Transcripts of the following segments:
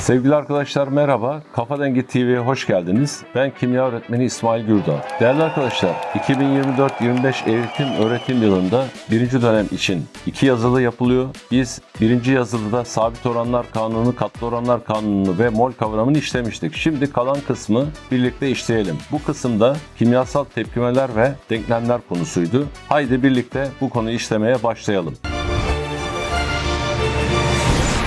Sevgili arkadaşlar merhaba. Kafa Dengi TV'ye hoş geldiniz. Ben kimya öğretmeni İsmail Gürdağ. Değerli arkadaşlar, 2024-25 eğitim öğretim yılında birinci dönem için iki yazılı yapılıyor. Biz birinci yazılıda sabit oranlar kanunu, katlı oranlar kanunu ve mol kavramını işlemiştik. Şimdi kalan kısmı birlikte işleyelim. Bu kısımda kimyasal tepkimeler ve denklemler konusuydu. Haydi birlikte bu konuyu işlemeye başlayalım.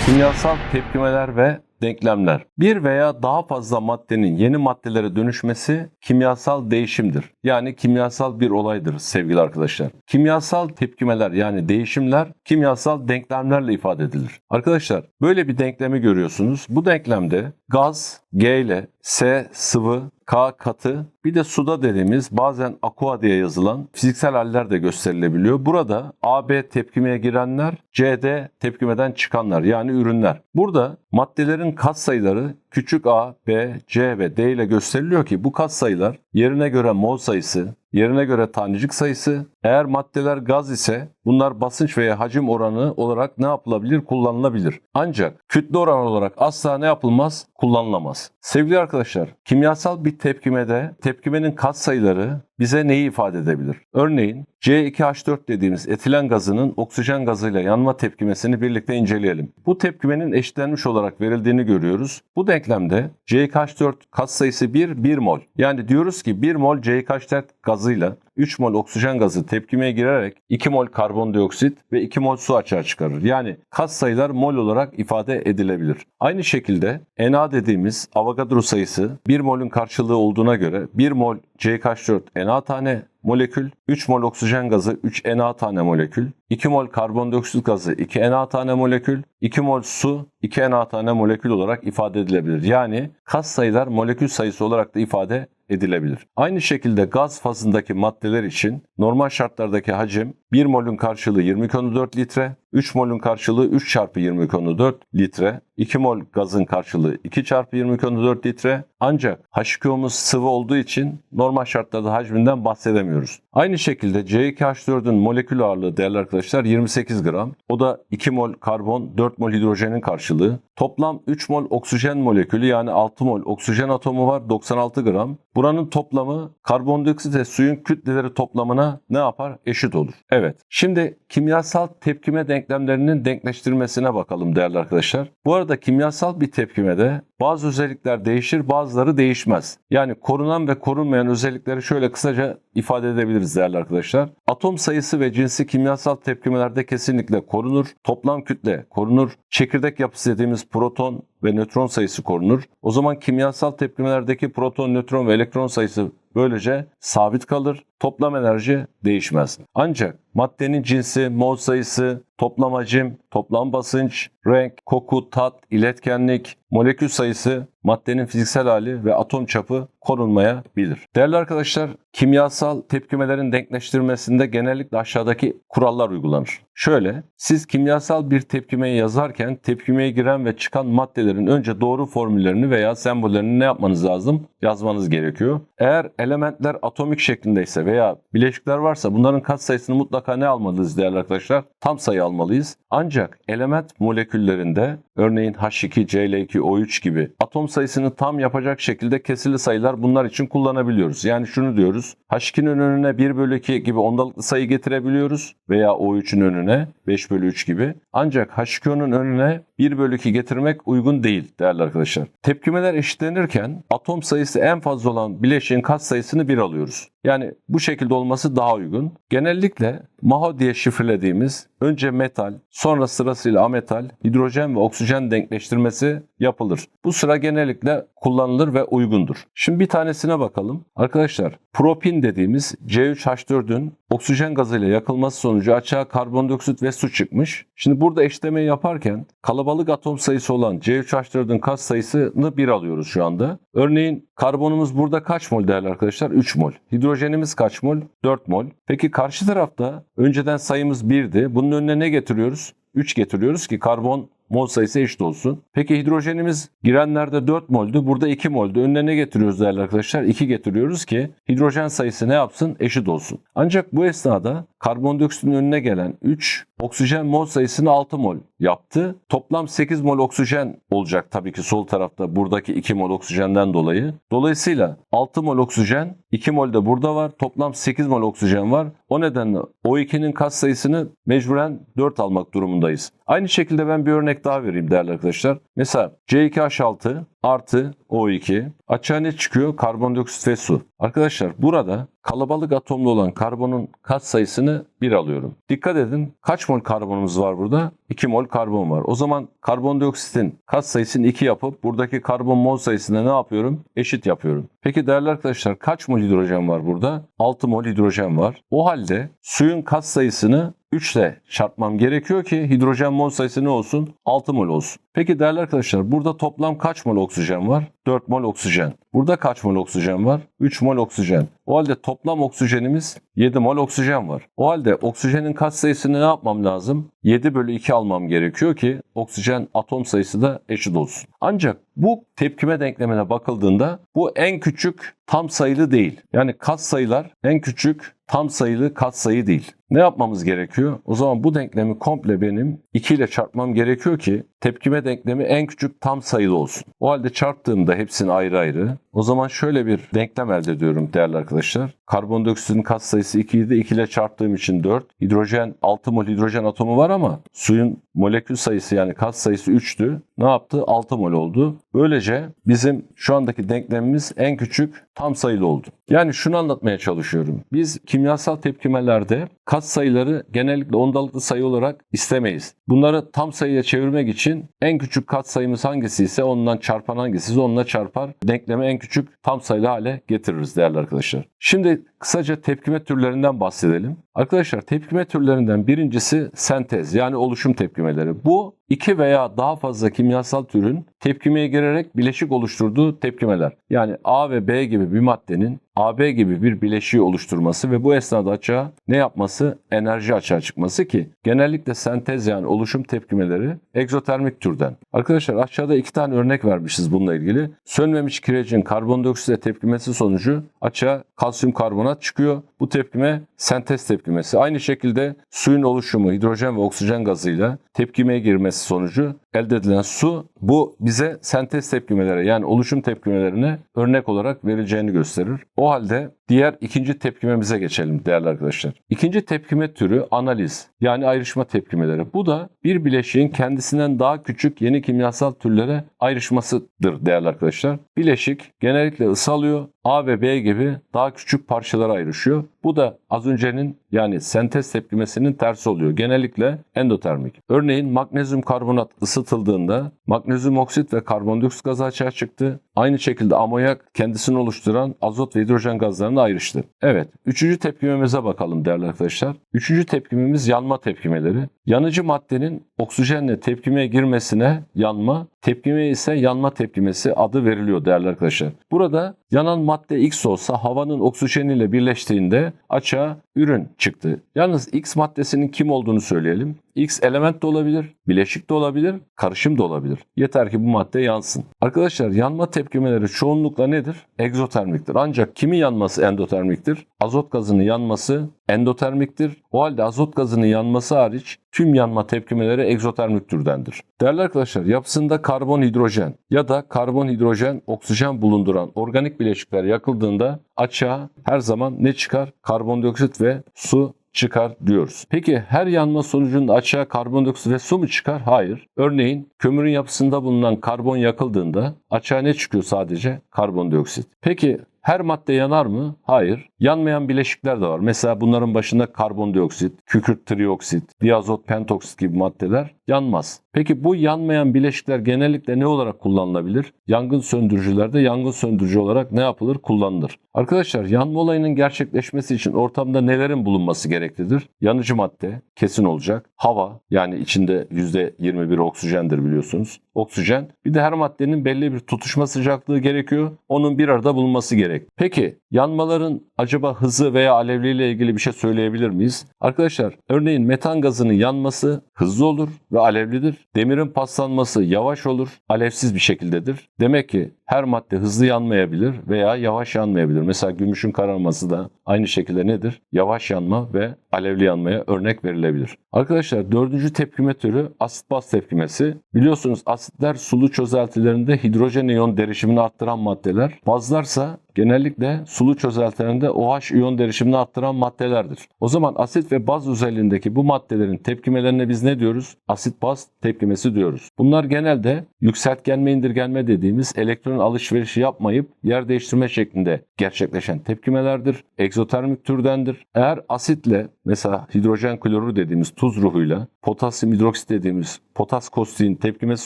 Kimyasal tepkimeler ve denklemler. Bir veya daha fazla maddenin yeni maddelere dönüşmesi kimyasal değişimdir. Yani kimyasal bir olaydır sevgili arkadaşlar. Kimyasal tepkimeler yani değişimler kimyasal denklemlerle ifade edilir. Arkadaşlar böyle bir denklemi görüyorsunuz. Bu denklemde gaz G ile S sıvı K katı bir de suda dediğimiz bazen aqua diye yazılan fiziksel haller de gösterilebiliyor. Burada AB tepkimeye girenler, CD tepkimeden çıkanlar yani ürünler. Burada maddelerin katsayıları küçük a, b, c ve d ile gösteriliyor ki bu katsayılar yerine göre mol sayısı, yerine göre tanecik sayısı, eğer maddeler gaz ise bunlar basınç veya hacim oranı olarak ne yapılabilir? Kullanılabilir. Ancak kütle oranı olarak asla ne yapılmaz? Kullanılamaz. Sevgili arkadaşlar, kimyasal bir tepkimede tepkimenin katsayıları bize neyi ifade edebilir? Örneğin C2H4 dediğimiz etilen gazının oksijen gazıyla yanma tepkimesini birlikte inceleyelim. Bu tepkimenin eşitlenmiş olarak verildiğini görüyoruz. Bu denklemde C2H4 katsayısı 1, 1 mol. Yani diyoruz ki 1 mol C2H4 gazıyla 3 mol oksijen gazı tepkimeye girerek 2 mol karbondioksit ve 2 mol su açığa çıkarır. Yani katsayılar mol olarak ifade edilebilir. Aynı şekilde Na dediğimiz Avogadro sayısı 1 molün karşılığı olduğuna göre 1 mol CH4 Na tane molekül, 3 mol oksijen gazı 3 Na tane molekül, 2 mol karbondioksit gazı 2 Na tane molekül, 2 mol su 2 Na tane molekül olarak ifade edilebilir. Yani kas sayılar molekül sayısı olarak da ifade edilebilir. Aynı şekilde gaz fazındaki maddeler için normal şartlardaki hacim 1 molün karşılığı 20 konu 4 litre, 3 molün karşılığı 3 çarpı 20 konu 4 litre, 2 mol gazın karşılığı 2 çarpı 20 konu 4 litre. Ancak H2O'muz sıvı olduğu için normal şartlarda hacminden bahsedemiyoruz. Aynı şekilde C2H4'ün molekül ağırlığı değerli arkadaşlar 28 gram. O da 2 mol karbon, 4 mol hidrojenin karşılığı. Toplam 3 mol oksijen molekülü yani 6 mol oksijen atomu var 96 gram. Buranın toplamı karbondioksit ve suyun kütleleri toplamına ne yapar? Eşit olur. Evet. Şimdi kimyasal tepkime denklemlerinin denkleştirmesine bakalım değerli arkadaşlar. Bu arada kimyasal bir tepkimede bazı özellikler değişir, bazıları değişmez. Yani korunan ve korunmayan özellikleri şöyle kısaca ifade edebiliriz değerli arkadaşlar. Atom sayısı ve cinsi kimyasal tepkimelerde kesinlikle korunur. Toplam kütle korunur. Çekirdek yapısı dediğimiz proton ve nötron sayısı korunur. O zaman kimyasal tepkimelerdeki proton, nötron ve elektron sayısı böylece sabit kalır. Toplam enerji değişmez. Ancak maddenin cinsi, mol sayısı, toplam hacim, toplam basınç, renk, koku, tat, iletkenlik, molekül sayısı, maddenin fiziksel hali ve atom çapı korunmayabilir. Değerli arkadaşlar, kimyasal tepkimelerin denkleştirmesinde genellikle aşağıdaki kurallar uygulanır. Şöyle, siz kimyasal bir tepkimeyi yazarken tepkimeye giren ve çıkan maddelerin önce doğru formüllerini veya sembollerini ne yapmanız lazım? Yazmanız gerekiyor. Eğer elementler atomik şeklindeyse veya bileşikler varsa bunların katsayısını mutlaka ne almalıyız değerli arkadaşlar? Tam sayı almalıyız. Ancak element moleküllerinde örneğin H2, Cl2, O3 gibi atom sayısını tam yapacak şekilde kesili sayılar bunlar için kullanabiliyoruz. Yani şunu diyoruz. H2'nin önüne 1 bölü 2 gibi ondalıklı sayı getirebiliyoruz veya O3'ün önüne 5 bölü 3 gibi. Ancak H2O'nun önüne 1 bölü 2 getirmek uygun değil değerli arkadaşlar. Tepkimeler eşitlenirken atom sayısı en fazla olan bileşiğin katsayısını 1 alıyoruz. Yani bu şekilde olması daha uygun. Genellikle MAHO diye şifrelediğimiz önce metal, sonra sırasıyla ametal, hidrojen ve oksijen denkleştirmesi yapılır. Bu sıra genellikle kullanılır ve uygundur. Şimdi bir tanesine bakalım. Arkadaşlar propin dediğimiz C3H4'ün oksijen gazıyla yakılması sonucu açığa karbondioksit ve su çıkmış. Şimdi burada eşlemeyi yaparken kalabalık atom sayısı olan C3H4'ün kat sayısını 1 alıyoruz şu anda. Örneğin karbonumuz burada kaç mol değerli arkadaşlar? 3 mol. Hidrojenimiz kaç mol? 4 mol. Peki karşı tarafta önceden sayımız 1'di. Bunun önüne ne getiriyoruz? 3 getiriyoruz ki karbon mol sayısı eşit olsun. Peki hidrojenimiz girenlerde 4 moldü. Burada 2 moldü. Önüne ne getiriyoruz değerli arkadaşlar? 2 getiriyoruz ki hidrojen sayısı ne yapsın? Eşit olsun. Ancak bu esnada karbondioksitin önüne gelen 3 oksijen mol sayısını 6 mol yaptı. Toplam 8 mol oksijen olacak tabii ki sol tarafta buradaki 2 mol oksijenden dolayı. Dolayısıyla 6 mol oksijen 2 mol de burada var. Toplam 8 mol oksijen var. O nedenle O2'nin kat sayısını mecburen 4 almak durumundayız. Aynı şekilde ben bir örnek daha vereyim değerli arkadaşlar. Mesela C2H6 artı O2 açığa ne çıkıyor? Karbondioksit ve su. Arkadaşlar burada kalabalık atomlu olan karbonun kat sayısını 1 alıyorum. Dikkat edin kaç mol karbonumuz var burada? 2 mol karbon var. O zaman karbondioksitin kat sayısını 2 yapıp buradaki karbon mol sayısını ne yapıyorum? Eşit yapıyorum. Peki değerli arkadaşlar kaç mol hidrojen var burada? 6 mol hidrojen var. O halde suyun kat sayısını 3 ile çarpmam gerekiyor ki hidrojen mol sayısı ne olsun? 6 mol olsun. Peki değerli arkadaşlar burada toplam kaç mol oksijen var? 4 mol oksijen. Burada kaç mol oksijen var? 3 mol oksijen. O halde toplam oksijenimiz 7 mol oksijen var. O halde oksijenin kat sayısını ne yapmam lazım? 7 bölü 2 almam gerekiyor ki oksijen atom sayısı da eşit olsun. Ancak bu tepkime denklemine bakıldığında bu en küçük tam sayılı değil. Yani kat sayılar en küçük tam sayılı kat sayı değil. Ne yapmamız gerekiyor? O zaman bu denklemi komple benim 2 ile çarpmam gerekiyor ki tepkime denklemi en küçük tam sayılı olsun. O halde çarptığımda hepsini ayrı ayrı. O zaman şöyle bir denklem elde ediyorum değerli arkadaşlar. Karbondioksitin kat sayısı 2 idi. 2 ile çarptığım için 4. Hidrojen 6 mol hidrojen atomu var ama suyun molekül sayısı yani kat sayısı 3'tü. Ne yaptı? 6 mol oldu. Böylece bizim şu andaki denklemimiz en küçük tam sayılı oldu. Yani şunu anlatmaya çalışıyorum. Biz kimyasal tepkimelerde kat sayıları genellikle ondalıklı sayı olarak istemeyiz. Bunları tam sayıya çevirmek için en küçük kat sayımız hangisi ise ondan çarpan hangisi ise onunla çarpar. Denklemi en küçük tam sayılı hale getiririz değerli arkadaşlar. Şimdi kısaca tepkime türlerinden bahsedelim. Arkadaşlar tepkime türlerinden birincisi sentez yani oluşum tepkimeleri. Bu iki veya daha fazla kimyasal türün tepkimeye girerek bileşik oluşturduğu tepkimeler. Yani A ve B gibi bir maddenin AB gibi bir bileşiği oluşturması ve bu esnada açığa ne yapması? Enerji açığa çıkması ki genellikle sentez yani oluşum tepkimeleri egzotermik türden. Arkadaşlar aşağıda iki tane örnek vermişiz bununla ilgili. Sönmemiş kirecin karbondioksitle tepkimesi sonucu açığa kalsiyum karbonat çıkıyor. Bu tepkime sentez tepkimesi. Aynı şekilde suyun oluşumu hidrojen ve oksijen gazıyla tepkimeye girmesi sonucu elde edilen su bu bize sentez tepkimelere yani oluşum tepkimelerine örnek olarak verileceğini gösterir. O halde diğer ikinci tepkimemize geçelim değerli arkadaşlar. İkinci tepkime türü analiz yani ayrışma tepkimeleri. Bu da bir bileşiğin kendisinden daha küçük yeni kimyasal türlere ayrışmasıdır değerli arkadaşlar. Bileşik genellikle ısı alıyor. A ve B gibi daha küçük parçalara ayrışıyor. Bu da az öncenin yani sentez tepkimesinin tersi oluyor. Genellikle endotermik. Örneğin magnezyum karbonat ısıtıldığında magnezyum oksit ve karbondioksit gazı açığa çıktı. Aynı şekilde amonyak kendisini oluşturan azot ve hidrojen gazlarına ayrıştı. Evet, üçüncü tepkimemize bakalım değerli arkadaşlar. Üçüncü tepkimemiz yanma tepkimeleri. Yanıcı maddenin oksijenle tepkimeye girmesine yanma, tepkimeye ise yanma tepkimesi adı veriliyor değerli arkadaşlar. Burada yanan madde X olsa havanın oksijeniyle birleştiğinde açığa ürün çıktı. Yalnız X maddesinin kim olduğunu söyleyelim. X element de olabilir, bileşik de olabilir, karışım da olabilir. Yeter ki bu madde yansın. Arkadaşlar yanma tepkimeleri çoğunlukla nedir? Egzotermiktir. Ancak kimi yanması endotermiktir? Azot gazının yanması endotermiktir. O halde azot gazının yanması hariç tüm yanma tepkimeleri egzotermik türdendir. Değerli arkadaşlar yapısında karbon hidrojen ya da karbon hidrojen oksijen bulunduran organik bileşikler yakıldığında açığa her zaman ne çıkar? Karbondioksit ve su çıkar diyoruz. Peki her yanma sonucunda açığa karbondioksit ve su mu çıkar? Hayır. Örneğin kömürün yapısında bulunan karbon yakıldığında açığa ne çıkıyor sadece? Karbondioksit. Peki her madde yanar mı? Hayır. Yanmayan bileşikler de var. Mesela bunların başında karbondioksit, kükürt trioksit, diazot pentoksit gibi maddeler yanmaz. Peki bu yanmayan bileşikler genellikle ne olarak kullanılabilir? Yangın söndürücülerde yangın söndürücü olarak ne yapılır? Kullanılır. Arkadaşlar yanma olayının gerçekleşmesi için ortamda nelerin bulunması gereklidir? Yanıcı madde kesin olacak. Hava yani içinde %21 oksijendir biliyorsunuz. Oksijen. Bir de her maddenin belli bir tutuşma sıcaklığı gerekiyor. Onun bir arada bulunması gerek. Peki yanmaların acaba hızı veya alevliğiyle ilgili bir şey söyleyebilir miyiz? Arkadaşlar örneğin metan gazının yanması hızlı olur ve alevlidir. Demirin paslanması yavaş olur, alevsiz bir şekildedir. Demek ki her madde hızlı yanmayabilir veya yavaş yanmayabilir. Mesela gümüşün kararması da aynı şekilde nedir? Yavaş yanma ve alevli yanmaya örnek verilebilir. Arkadaşlar dördüncü tepkime türü asit baz tepkimesi. Biliyorsunuz asitler sulu çözeltilerinde hidrojen iyon derişimini arttıran maddeler. Bazlarsa genellikle sulu çözeltilerinde OH iyon derişimini arttıran maddelerdir. O zaman asit ve baz özelliğindeki bu maddelerin tepkimelerine biz ne diyoruz? Asit baz tepkimesi diyoruz. Bunlar genelde yükseltgenme indirgenme dediğimiz elektron alışverişi yapmayıp yer değiştirme şeklinde gerçekleşen tepkimelerdir. Egzotermik türdendir. Eğer asitle mesela hidrojen klorür dediğimiz tuz ruhuyla potasyum hidroksit dediğimiz potas kostiğin tepkimesi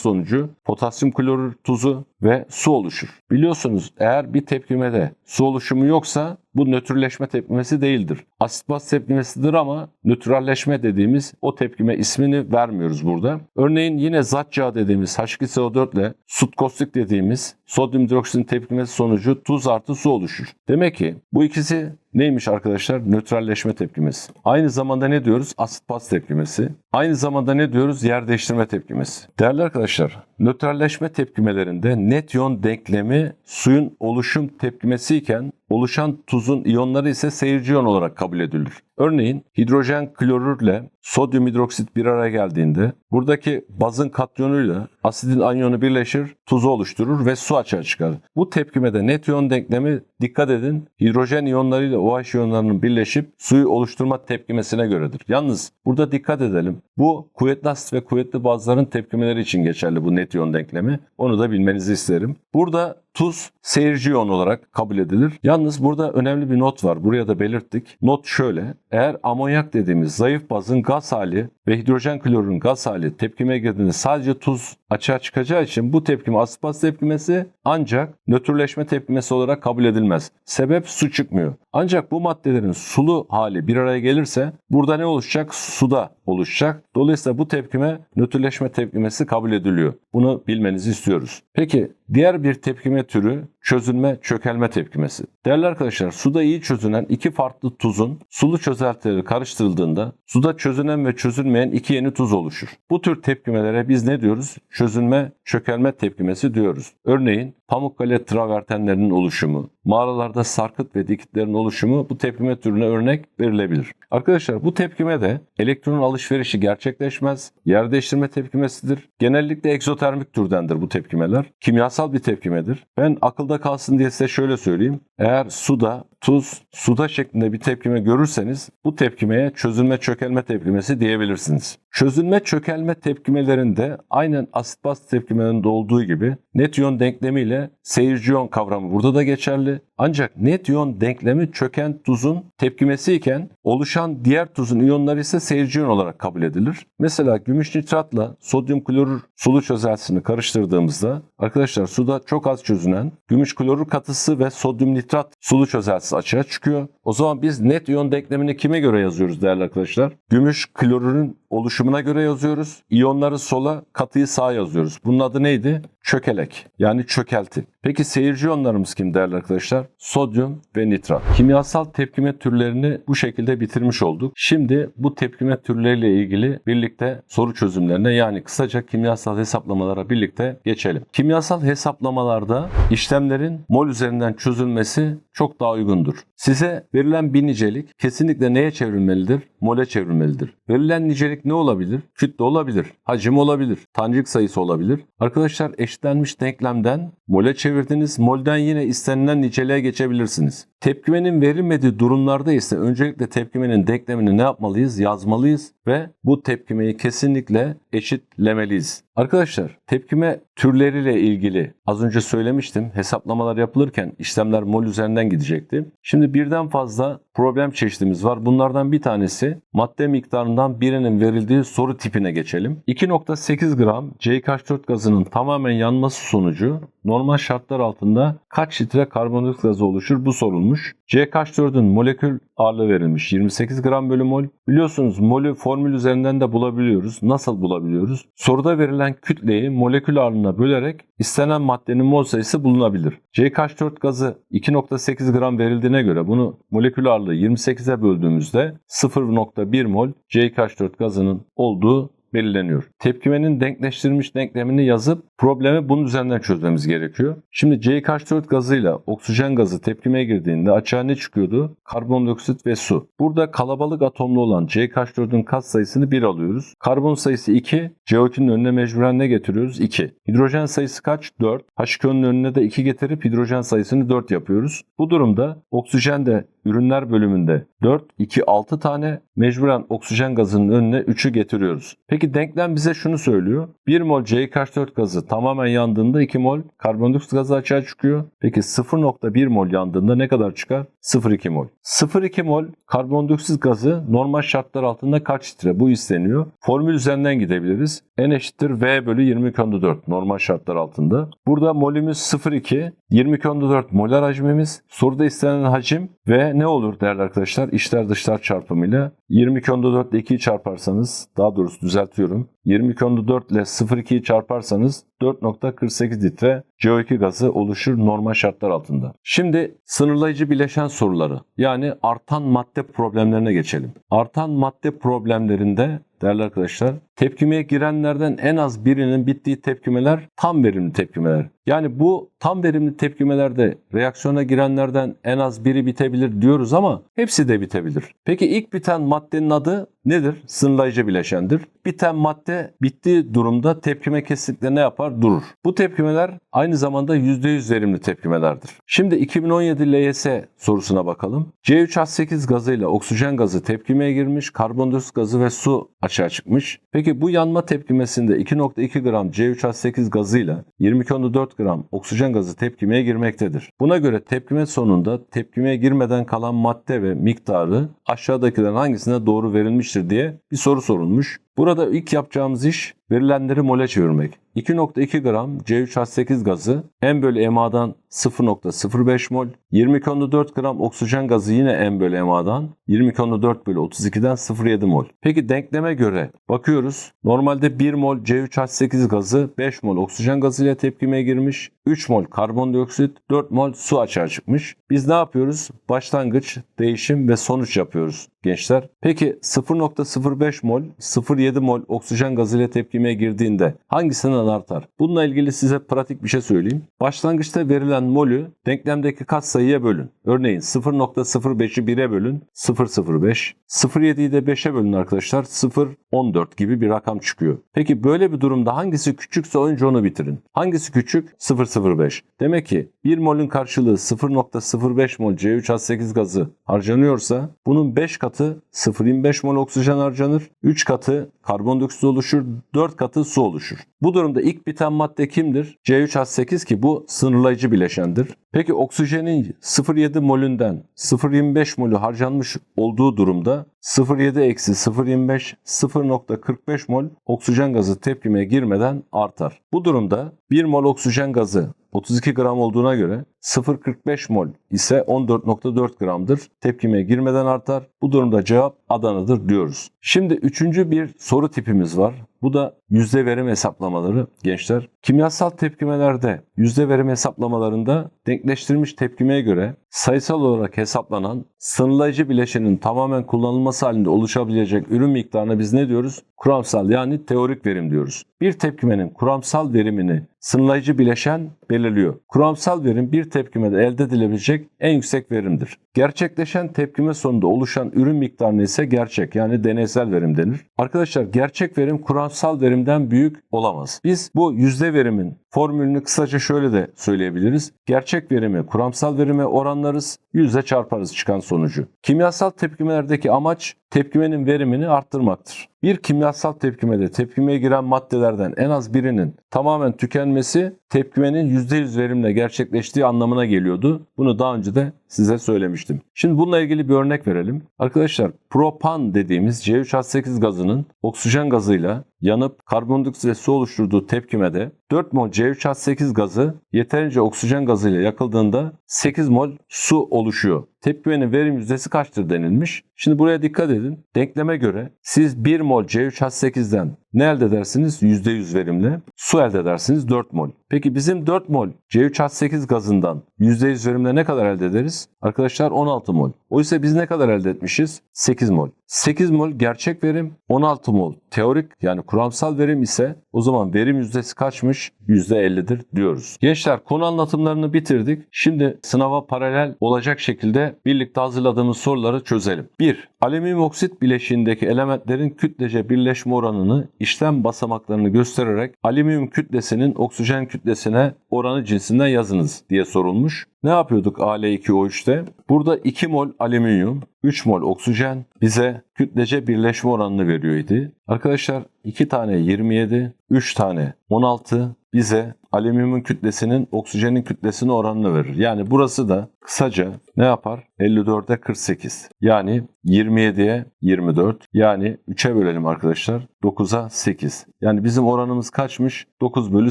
sonucu potasyum klorür tuzu ve su oluşur. Biliyorsunuz eğer bir tepkimede su oluşumu yoksa bu nötrleşme tepkimesi değildir. Asit baz tepkimesidir ama nötralleşme dediğimiz o tepkime ismini vermiyoruz burada. Örneğin yine zat dediğimiz H2SO4 ile sut kostik dediğimiz sodyum hidroksitin tepkimesi sonucu tuz artı su oluşur. Demek ki bu ikisi neymiş arkadaşlar? Nötralleşme tepkimesi. Aynı zamanda ne diyoruz? Asit baz tepkimesi. Aynı zamanda ne diyoruz? Yer değiştirme tepkimesi. Değerli arkadaşlar, nötralleşme tepkimelerinde net iyon denklemi suyun oluşum tepkimesi iken oluşan tuzun iyonları ise seyirci iyon olarak kabul edilir. Örneğin hidrojen klorürle sodyum hidroksit bir araya geldiğinde buradaki bazın katyonuyla asidin anyonu birleşir, tuzu oluşturur ve su açığa çıkar. Bu tepkimede net iyon denklemi dikkat edin hidrojen iyonlarıyla OH iyonlarının birleşip suyu oluşturma tepkimesine göredir. Yalnız burada dikkat edelim. Bu kuvvetli asit ve kuvvetli bazların tepkimeleri için geçerli bu net iyon denklemi. Onu da bilmenizi isterim. Burada tuz seyirci iyon olarak kabul edilir. Yalnız burada önemli bir not var. Buraya da belirttik. Not şöyle. Eğer amonyak dediğimiz zayıf bazın gaz hali ve hidrojen klorürün gaz hali tepkime girdiğinde sadece tuz açığa çıkacağı için bu tepkime asit tepkimesi ancak nötrleşme tepkimesi olarak kabul edilmez. Sebep su çıkmıyor. Ancak bu maddelerin sulu hali bir araya gelirse burada ne oluşacak? Suda oluşacak. Dolayısıyla bu tepkime nötrleşme tepkimesi kabul ediliyor. Bunu bilmenizi istiyoruz. Peki diğer bir tepkime türü çözünme çökelme tepkimesi. Değerli arkadaşlar suda iyi çözünen iki farklı tuzun sulu çözeltileri karıştırıldığında suda çözünen ve çözülmeyen iki yeni tuz oluşur. Bu tür tepkimelere biz ne diyoruz? Çözünme çökelme tepkimesi diyoruz. Örneğin Pamukkale travertenlerinin oluşumu, mağaralarda sarkıt ve dikitlerin oluşumu bu tepkime türüne örnek verilebilir. Arkadaşlar bu tepkime de elektronun alışverişi gerçekleşmez. Yer değiştirme tepkimesidir. Genellikle egzotermik türdendir bu tepkimeler. Kimyasal bir tepkimedir. Ben akılda kalsın diye size şöyle söyleyeyim. Eğer suda tuz, suda şeklinde bir tepkime görürseniz bu tepkimeye çözülme çökelme tepkimesi diyebilirsiniz. Çözülme çökelme tepkimelerinde aynen asit baz tepkimelerinde olduğu gibi net iyon denklemiyle seyirci iyon kavramı burada da geçerli. Ancak net iyon denklemi çöken tuzun tepkimesi iken oluşan diğer tuzun iyonları ise seyirci iyon olarak kabul edilir. Mesela gümüş nitratla sodyum klorür sulu çözeltisini karıştırdığımızda arkadaşlar suda çok az çözünen gümüş klorür katısı ve sodyum nitrat sulu çözeltisi açığa çıkıyor. O zaman biz net iyon denklemini kime göre yazıyoruz değerli arkadaşlar? Gümüş klorürün oluşumuna göre yazıyoruz. İyonları sola, katıyı sağa yazıyoruz. Bunun adı neydi? Çökelek. Yani çökelti. Peki seyirci iyonlarımız kim değerli arkadaşlar? Sodyum ve nitrat. Kimyasal tepkime türlerini bu şekilde bitirmiş olduk. Şimdi bu tepkime türleriyle ilgili birlikte soru çözümlerine yani kısaca kimyasal hesaplamalara birlikte geçelim. Kimyasal hesaplamalarda işlemlerin mol üzerinden çözülmesi çok daha uygundur. Size verilen bir nicelik kesinlikle neye çevrilmelidir? Mole çevrilmelidir. Verilen nicelik ne olabilir? Kütle olabilir, hacim olabilir, tanecik sayısı olabilir. Arkadaşlar eşitlenmiş denklemden mole çevirdiniz, molden yine istenilen niceliğe geçebilirsiniz. Tepkimenin verilmediği durumlarda ise öncelikle tepkimenin denklemini ne yapmalıyız? Yazmalıyız ve bu tepkimeyi kesinlikle eşitlemeliyiz. Arkadaşlar tepkime türleriyle ilgili az önce söylemiştim hesaplamalar yapılırken işlemler mol üzerinden gidecekti. Şimdi birden fazla problem çeşitimiz var. Bunlardan bir tanesi madde miktarından birinin verildiği soru tipine geçelim. 2.8 gram CH4 gazının tamamen yanması sonucu normal şartlar altında kaç litre karbonhidrat gazı oluşur bu sorulmuş. CH4'ün molekül ağırlığı verilmiş 28 gram bölü mol. Biliyorsunuz molü formül üzerinden de bulabiliyoruz. Nasıl bulabiliyoruz? Soruda verilen kütleyi molekül ağırlığına bölerek istenen maddenin mol sayısı bulunabilir. CH4 gazı 2.8 gram verildiğine göre bunu molekül ağırlığı 28'e böldüğümüzde 0.1 mol CH4 gazının olduğu belirleniyor. Tepkimenin denkleştirilmiş denklemini yazıp problemi bunun üzerinden çözmemiz gerekiyor. Şimdi CH4 gazıyla oksijen gazı tepkimeye girdiğinde açığa ne çıkıyordu? Karbondioksit ve su. Burada kalabalık atomlu olan CH4'ün kat sayısını 1 alıyoruz. Karbon sayısı 2, CO2'nin önüne mecburen ne getiriyoruz? 2. Hidrojen sayısı kaç? 4. H2O'nun önüne de 2 getirip hidrojen sayısını 4 yapıyoruz. Bu durumda oksijen de ürünler bölümünde 4, 2, 6 tane mecburen oksijen gazının önüne 3'ü getiriyoruz. Peki denklem bize şunu söylüyor. 1 mol CH4 gazı tamamen yandığında 2 mol karbondioksit gazı açığa çıkıyor. Peki 0.1 mol yandığında ne kadar çıkar? 0.2 mol. 0.2 mol karbondioksit gazı normal şartlar altında kaç litre? Bu isteniyor. Formül üzerinden gidebiliriz. N eşittir V bölü 20 kondu 4 normal şartlar altında. Burada molümüz 0.2, 20 kondu 4 molar hacmimiz. Soruda istenen hacim ve ne olur değerli arkadaşlar? İçler dışlar çarpımıyla 20 kondu 4 ile 2'yi çarparsanız, daha doğrusu düzeltiyorum. 20 kondu 4 ile 0.2'yi çarparsanız 4.48 litre CO2 gazı oluşur normal şartlar altında. Şimdi sınırlayıcı bileşen soruları yani artan madde problemlerine geçelim. Artan madde problemlerinde değerli arkadaşlar tepkimeye girenlerden en az birinin bittiği tepkimeler tam verimli tepkimeler. Yani bu tam verimli tepkimelerde reaksiyona girenlerden en az biri bitebilir diyoruz ama hepsi de bitebilir. Peki ilk biten maddenin adı nedir? Sınırlayıcı bileşendir. Biten madde bittiği durumda tepkime kesinlikle ne yapar? Durur. Bu tepkimeler aynı zamanda %100 verimli tepkimelerdir. Şimdi 2017 LYS sorusuna bakalım. C3H8 gazıyla oksijen gazı tepkimeye girmiş, karbondioksit gazı ve su açığa çıkmış. Peki bu yanma tepkimesinde 2.2 gram C3H8 gazıyla 22.4 gram oksijen gazı tepkimeye girmektedir. Buna göre tepkime sonunda tepkimeye girmeden kalan madde ve miktarı aşağıdakilerin hangisine doğru verilmiştir diye bir soru sorulmuş. Burada ilk yapacağımız iş verilenleri mole çevirmek. 2.2 gram C3H8 gazı M bölü MA'dan 0.05 mol, 20.4 gram oksijen gazı yine M bölü MA'dan 20.4 bölü 32'den 0.7 mol. Peki denkleme göre bakıyoruz. Normalde 1 mol C3H8 gazı 5 mol oksijen gazı ile tepkimeye girmiş. 3 mol karbondioksit, 4 mol su açığa çıkmış. Biz ne yapıyoruz? Başlangıç, değişim ve sonuç yapıyoruz gençler. Peki 0.05 mol, 0.7 mol oksijen gazı ile tepkimeye girdiğinde hangisinden artar? Bununla ilgili size pratik bir şey söyleyeyim. Başlangıçta verilen molü denklemdeki katsayıya bölün. Örneğin 0.05'i 1'e bölün 0.05. 0.7'yi de 5'e bölün arkadaşlar 0.14 gibi bir rakam çıkıyor. Peki böyle bir durumda hangisi küçükse önce onu bitirin. Hangisi küçük? 0.05. Demek ki 1 molün karşılığı 0.05 mol C3H8 gazı harcanıyorsa bunun 5 katı 0.25 mol oksijen harcanır. 3 katı karbondioksit oluşur. 4 katı su oluşur. Bu durumda ilk biten madde kimdir? C3H8 ki bu sınırlayıcı bileşendir. Peki oksijenin 0.7 molünden 0.25 molü harcanmış olduğu durumda 0.7 eksi 0.25 0.45 mol oksijen gazı tepkimeye girmeden artar. Bu durumda 1 mol oksijen gazı 32 gram olduğuna göre 0.45 mol ise 14.4 gramdır. Tepkimeye girmeden artar. Bu durumda cevap Adana'dır diyoruz. Şimdi üçüncü bir soru tipimiz var. Bu da yüzde verim hesaplamaları gençler. Kimyasal tepkimelerde yüzde verim hesaplamalarında denkleştirilmiş tepkimeye göre sayısal olarak hesaplanan sınırlayıcı bileşenin tamamen kullanılması halinde oluşabilecek ürün miktarına biz ne diyoruz? Kuramsal yani teorik verim diyoruz. Bir tepkimenin kuramsal verimini sınırlayıcı bileşen belirliyor. Kuramsal verim bir tepkimede elde edilebilecek en yüksek verimdir. Gerçekleşen tepkime sonunda oluşan ürün miktarına ise gerçek yani deneysel verim denir. Arkadaşlar gerçek verim kuramsal verimden büyük olamaz. Biz bu yüzde verimin formülünü kısaca şöyle de söyleyebiliriz. Gerçek verimi kuramsal verime oranlarız, yüzde çarparız çıkan sonucu. Kimyasal tepkimelerdeki amaç tepkimenin verimini arttırmaktır. Bir kimyasal tepkimede tepkimeye giren maddelerden en az birinin tamamen tükenmesi tepkimenin %100 verimle gerçekleştiği anlamına geliyordu. Bunu daha önce de size söylemiştim. Şimdi bununla ilgili bir örnek verelim. Arkadaşlar propan dediğimiz C3H8 gazının oksijen gazıyla yanıp karbondioksit su oluşturduğu tepkimede 4 mol C3H8 gazı yeterince oksijen gazıyla yakıldığında 8 mol su oluşuyor. Tepkimenin verim yüzdesi kaçtır denilmiş. Şimdi buraya dikkat edin. Denkleme göre siz 1 mol C3H8'den ne elde edersiniz? %100 verimle. Su elde edersiniz 4 mol. Peki bizim 4 mol C3H8 gazından %100 verimle ne kadar elde ederiz? Arkadaşlar 16 mol. Oysa biz ne kadar elde etmişiz? 8 mol. 8 mol gerçek verim, 16 mol teorik yani kuramsal verim ise o zaman verim yüzdesi kaçmış? %50'dir diyoruz. Gençler konu anlatımlarını bitirdik. Şimdi sınava paralel olacak şekilde birlikte hazırladığımız soruları çözelim. 1. Alüminyum oksit bileşiğindeki elementlerin kütlece birleşme oranını işlem basamaklarını göstererek alüminyum kütlesinin oksijen kütlesine oranı cinsinden yazınız diye sorulmuş. Ne yapıyorduk Al2O3'te? Burada 2 mol alüminyum, 3 mol oksijen bize kütlece birleşme oranını veriyordu. Arkadaşlar 2 tane 27, 3 tane 16 bize alüminyumun kütlesinin oksijenin kütlesine oranını verir. Yani burası da kısaca ne yapar? 54'e 48. Yani 27'ye 24. Yani 3'e bölelim arkadaşlar. 9'a 8. Yani bizim oranımız kaçmış? 9 bölü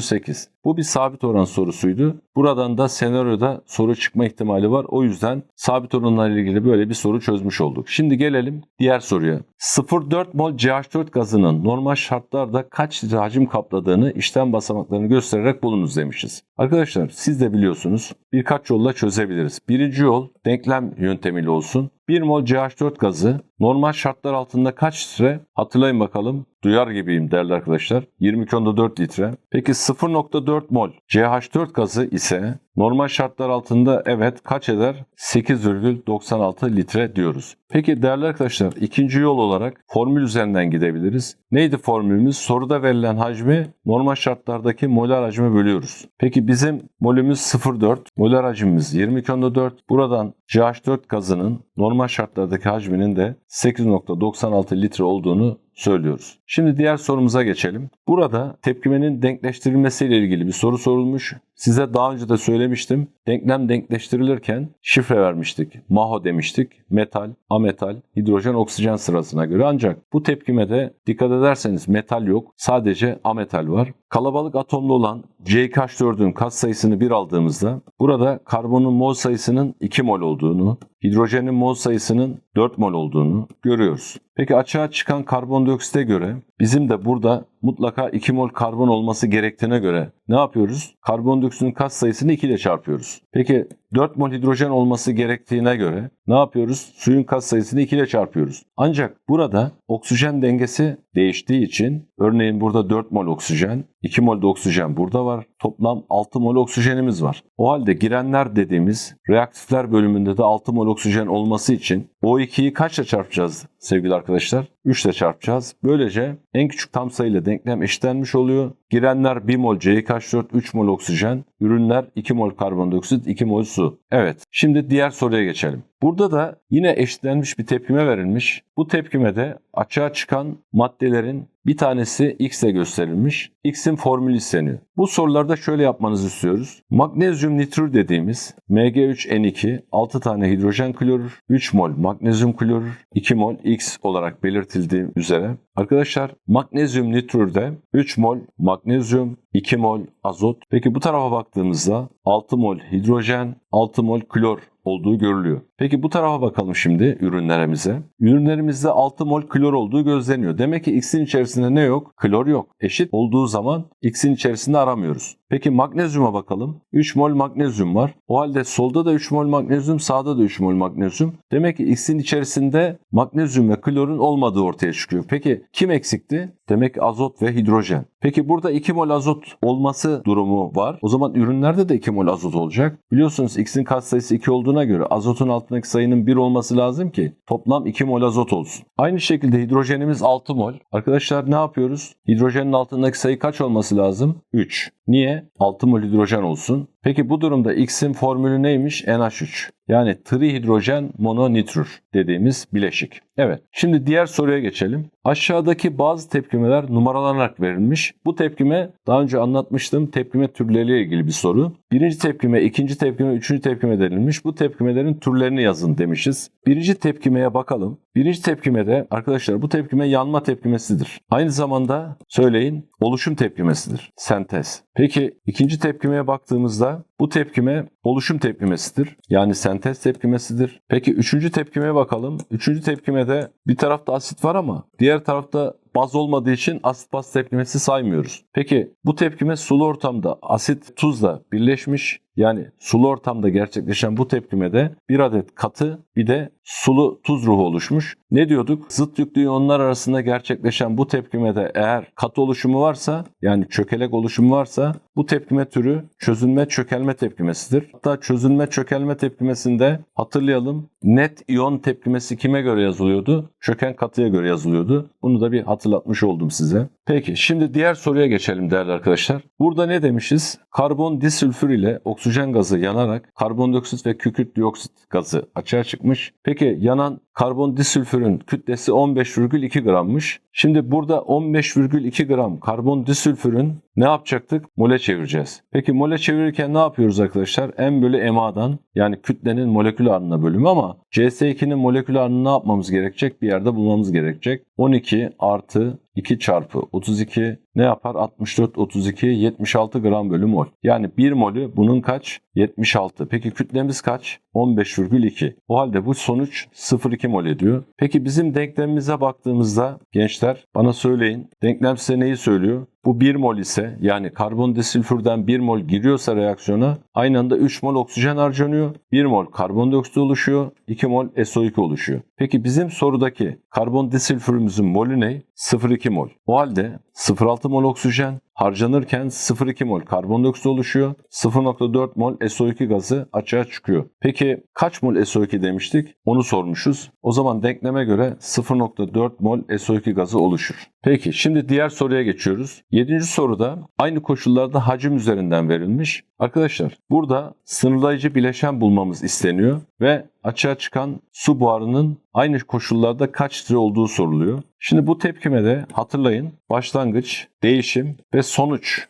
8. Bu bir sabit oran sorusuydu. Buradan da senaryoda soru çıkma ihtimali var. O yüzden sabit oranlarla ilgili böyle bir soru çözmüş olduk. Şimdi gelelim diğer soruya. 0,4 mol CH4 gazının normal şartlarda kaç litre hacim kapladığını işlem basamaklarını göstererek bulunuz demişiz. Arkadaşlar siz de biliyorsunuz birkaç yolla çözebiliriz. Birinci yol denklem yöntemiyle olsun. 1 mol CH4 gazı normal şartlar altında kaç litre? Hatırlayın bakalım. Duyar gibiyim değerli arkadaşlar. 22 onda 4 litre. Peki 0.4 mol CH4 gazı ise normal şartlar altında evet kaç eder? 8,96 litre diyoruz. Peki değerli arkadaşlar ikinci yol olarak formül üzerinden gidebiliriz. Neydi formülümüz? Soruda verilen hacmi normal şartlardaki molar hacme bölüyoruz. Peki bizim molümüz 0,4, molar hacmimiz 22 onda 4. Buradan CH4 gazının normal şartlardaki hacminin de 8.96 litre olduğunu söylüyoruz. Şimdi diğer sorumuza geçelim. Burada tepkimenin denkleştirilmesiyle ilgili bir soru sorulmuş. Size daha önce de söylemiştim. Denklem denkleştirilirken şifre vermiştik. MAHO demiştik. Metal, ametal, hidrojen, oksijen sırasına göre. Ancak bu tepkimede dikkat ederseniz metal yok. Sadece ametal var. Kalabalık atomlu olan C2H4'ün kat sayısını 1 aldığımızda burada karbonun mol sayısının 2 mol olduğunu, hidrojenin mol sayısının 4 mol olduğunu görüyoruz. Peki açığa çıkan karbondioksite göre bizim de burada mutlaka 2 mol karbon olması gerektiğine göre ne yapıyoruz? Karbondioksitin kat sayısını 2 ile çarpıyoruz. Peki 4 mol hidrojen olması gerektiğine göre ne yapıyoruz? Suyun kat sayısını 2 ile çarpıyoruz. Ancak burada oksijen dengesi değiştiği için örneğin burada 4 mol oksijen, 2 mol de oksijen burada var. Toplam 6 mol oksijenimiz var. O halde girenler dediğimiz reaktifler bölümünde de 6 mol oksijen olması için O2'yi kaçla çarpacağız sevgili arkadaşlar? 3 ile çarpacağız. Böylece en küçük tam sayıyla denklem eşitlenmiş oluyor. Girenler 1 mol C2H4, 3 mol oksijen. Ürünler 2 mol karbondioksit, 2 mol su. Evet. Şimdi diğer soruya geçelim. Burada da yine eşitlenmiş bir tepkime verilmiş. Bu tepkimede açığa çıkan maddelerin bir tanesi X ile gösterilmiş. X'in formülü isteniyor. Bu sorularda şöyle yapmanızı istiyoruz. Magnezyum nitrür dediğimiz Mg3N2 6 tane hidrojen klorür, 3 mol magnezyum klorür, 2 mol X olarak belirtildiği üzere. Arkadaşlar magnezyum nitrürde 3 mol magnezyum, 2 mol azot. Peki bu tarafa baktığımızda 6 mol hidrojen, 6 mol klor olduğu görülüyor. Peki bu tarafa bakalım şimdi ürünlerimize. Ürünlerimizde 6 mol klor olduğu gözleniyor. Demek ki X'in içerisinde ne yok? Klor yok. Eşit olduğu zaman X'in içerisinde aramıyoruz. Peki magnezyuma bakalım. 3 mol magnezyum var. O halde solda da 3 mol magnezyum, sağda da 3 mol magnezyum. Demek ki X'in içerisinde magnezyum ve klorun olmadığı ortaya çıkıyor. Peki kim eksikti? Demek ki azot ve hidrojen. Peki burada 2 mol azot olması durumu var. O zaman ürünlerde de 2 mol azot olacak. Biliyorsunuz X'in katsayısı 2 olduğuna göre azotun altındaki sayının 1 olması lazım ki toplam 2 mol azot olsun. Aynı şekilde hidrojenimiz 6 mol. Arkadaşlar ne yapıyoruz? Hidrojenin altındaki sayı kaç olması lazım? 3. Niye? 6 mol hidrojen olsun. Peki bu durumda X'in formülü neymiş? NH3. Yani trihidrojen mononitrür dediğimiz bileşik. Evet. Şimdi diğer soruya geçelim. Aşağıdaki bazı tepkimeler numaralanarak verilmiş. Bu tepkime daha önce anlatmıştım. Tepkime türleriyle ilgili bir soru. Birinci tepkime, ikinci tepkime, üçüncü tepkime denilmiş. Bu tepkimelerin türlerini yazın demişiz. Birinci tepkimeye bakalım. Birinci tepkimede arkadaşlar bu tepkime yanma tepkimesidir. Aynı zamanda söyleyin oluşum tepkimesidir. Sentez. Peki ikinci tepkimeye baktığımızda bu tepkime oluşum tepkimesidir. Yani sentez tepkimesidir. Peki üçüncü tepkimeye bakalım. Üçüncü tepkimede bir tarafta asit var ama diğer tarafta baz olmadığı için asit baz tepkimesi saymıyoruz. Peki bu tepkime sulu ortamda asit tuzla birleşmiş. Yani sulu ortamda gerçekleşen bu tepkimede bir adet katı bir de sulu tuz ruhu oluşmuş. Ne diyorduk? Zıt yüklü iyonlar arasında gerçekleşen bu tepkimede eğer katı oluşumu varsa yani çökelek oluşumu varsa bu tepkime türü çözünme çökelme tepkimesidir. Hatta çözünme çökelme tepkimesinde hatırlayalım net iyon tepkimesi kime göre yazılıyordu? Çöken katıya göre yazılıyordu. Bunu da bir hatırlatmış oldum size. Peki şimdi diğer soruya geçelim değerli arkadaşlar. Burada ne demişiz? Karbon disülfür ile oksijen gazı yanarak karbondioksit ve kükürt dioksit gazı açığa çıkmış. Peki yanan karbon disülfürün kütlesi 15,2 grammış. Şimdi burada 15,2 gram karbon disülfürün ne yapacaktık? Mole çevireceğiz. Peki mole çevirirken ne yapıyoruz arkadaşlar? M bölü MA'dan yani kütlenin molekül ağırlığına bölümü ama CS2'nin molekül ağırlığını ne yapmamız gerekecek? Bir yerde bulmamız gerekecek. 12 artı 2 çarpı 32 ne yapar? 64, 32, 76 gram bölü mol. Yani 1 molü bunun kaç? 76. Peki kütlemiz kaç? 15,2. O halde bu sonuç 0,2 mol ediyor. Peki bizim denklemimize baktığımızda gençler bana söyleyin. Denklem size neyi söylüyor? Bu 1 mol ise yani karbon disülfürden 1 mol giriyorsa reaksiyona aynı anda 3 mol oksijen harcanıyor. 1 mol karbondioksit oluşuyor. 2 mol SO2 oluşuyor. Peki bizim sorudaki karbon disülfürümüzün molü ne? 0,2 mol. O halde 0,6 mol oksijen harcanırken 0,2 mol karbondioksit oluşuyor. 0,4 mol SO2 gazı açığa çıkıyor. Peki kaç mol SO2 demiştik? Onu sormuşuz. O zaman denkleme göre 0,4 mol SO2 gazı oluşur. Peki şimdi diğer soruya geçiyoruz. 7. soruda aynı koşullarda hacim üzerinden verilmiş. Arkadaşlar burada sınırlayıcı bileşen bulmamız isteniyor ve açığa çıkan su buharının aynı koşullarda kaç litre olduğu soruluyor. Şimdi bu tepkimede hatırlayın başlangıç, değişim ve sonuç.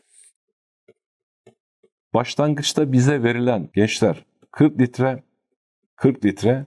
Başlangıçta bize verilen gençler 40 litre 40 litre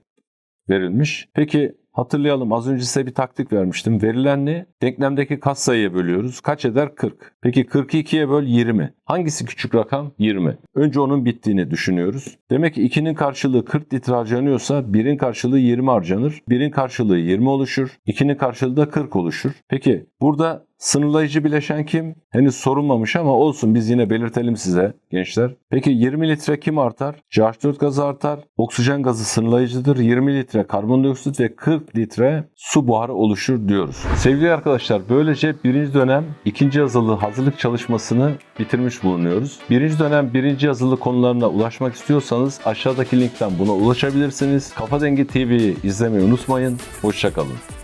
verilmiş. Peki hatırlayalım az önce size bir taktik vermiştim. Verilen ne? Denklemdeki katsayıya bölüyoruz. Kaç eder? 40. Peki 42'ye böl 20. Hangisi küçük rakam? 20. Önce onun bittiğini düşünüyoruz. Demek ki 2'nin karşılığı 40 litre harcanıyorsa 1'in karşılığı 20 harcanır. 1'in karşılığı 20 oluşur. 2'nin karşılığı da 40 oluşur. Peki burada Sınırlayıcı bileşen kim? Henüz sorulmamış ama olsun biz yine belirtelim size gençler. Peki 20 litre kim artar? CH4 gazı artar. Oksijen gazı sınırlayıcıdır. 20 litre karbondioksit ve 40 litre su buharı oluşur diyoruz. Sevgili arkadaşlar böylece birinci dönem ikinci yazılı hazırlık çalışmasını bitirmiş bulunuyoruz. Birinci dönem birinci yazılı konularına ulaşmak istiyorsanız aşağıdaki linkten buna ulaşabilirsiniz. Kafa Dengi TV'yi izlemeyi unutmayın. Hoşçakalın.